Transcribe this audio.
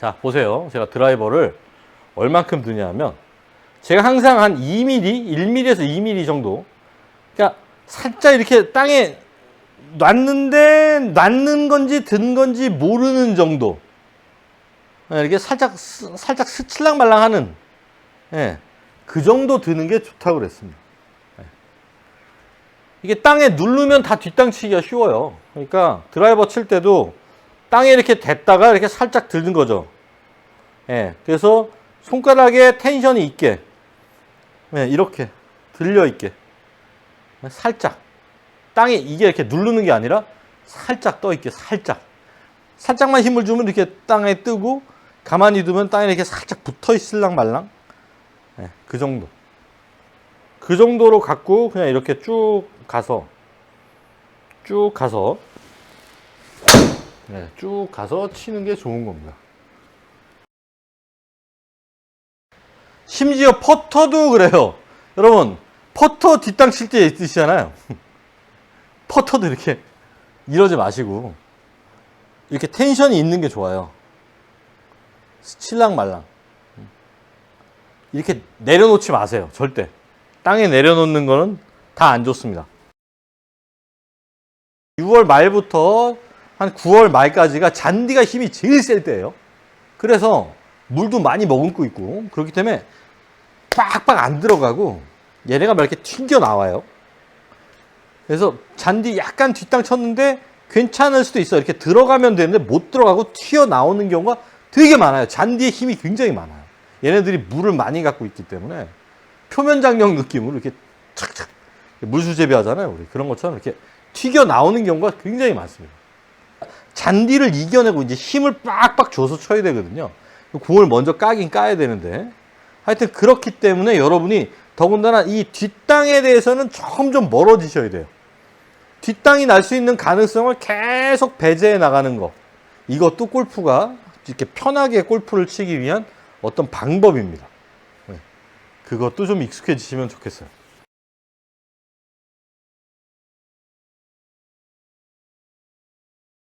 자, 보세요. 제가 드라이버를 얼만큼 드냐면, 제가 항상 한 2mm, 1mm에서 2mm 정도. 그러니까 살짝 이렇게 땅에 놨는데, 놨는 건지 든 건지 모르는 정도. 예, 이렇게 살짝, 스- 살짝 스칠랑 말랑 하는, 예, 그 정도 드는 게 좋다고 그랬습니다. 예. 이게 땅에 누르면 다 뒷땅 치기가 쉬워요. 그러니까 드라이버 칠 때도 땅에 이렇게 댔다가 이렇게 살짝 들는 거죠. 예, 그래서 손가락에 텐션이 있게, 예, 이렇게 들려 있게, 살짝 땅에 이게 이렇게 누르는 게 아니라 살짝 떠 있게, 살짝, 살짝만 힘을 주면 이렇게 땅에 뜨고 가만히 두면 땅에 이렇게 살짝 붙어 있을랑 말랑, 예, 그 정도. 그 정도로 갖고 그냥 이렇게 쭉 가서 쭉 가서 네, 쭉 가서 치는 게 좋은 겁니다. 심지어 퍼터도 그래요. 여러분, 퍼터 뒷땅 칠 때 있으시잖아요. 퍼터도 이렇게 이러지 마시고 이렇게 텐션이 있는 게 좋아요. 칠랑 말랑. 이렇게 내려놓지 마세요. 절대. 땅에 내려놓는 거는 다 안 좋습니다. 6월 말부터 한 9월 말까지가 잔디가 힘이 제일 셀 때예요. 그래서 물도 많이 머금고 있고 그렇기 때문에 빡빡 안 들어가고 얘네가 막 이렇게 튕겨 나와요. 그래서 잔디 약간 뒷땅 쳤는데 괜찮을 수도 있어. 이렇게 들어가면 되는데 못 들어가고 튀어 나오는 경우가 되게 많아요. 잔디의 힘이 굉장히 많아요. 얘네들이 물을 많이 갖고 있기 때문에 표면 장력 느낌으로 이렇게 착착 물수제비 하잖아요. 우리 그런 것처럼 이렇게 튀겨 나오는 경우가 굉장히 많습니다. 잔디를 이겨내고 이제 힘을 빡빡 줘서 쳐야 되거든요. 공을 먼저 까긴 까야 되는데 하여튼 그렇기 때문에 여러분이 더군다나 이 뒷땅에 대해서는 점점 멀어지셔야 돼요. 뒷땅이 날 수 있는 가능성을 계속 배제해 나가는 거. 이것도 골프가 이렇게 편하게 골프를 치기 위한 어떤 방법입니다. 네. 그것도 좀 익숙해지시면 좋겠어요.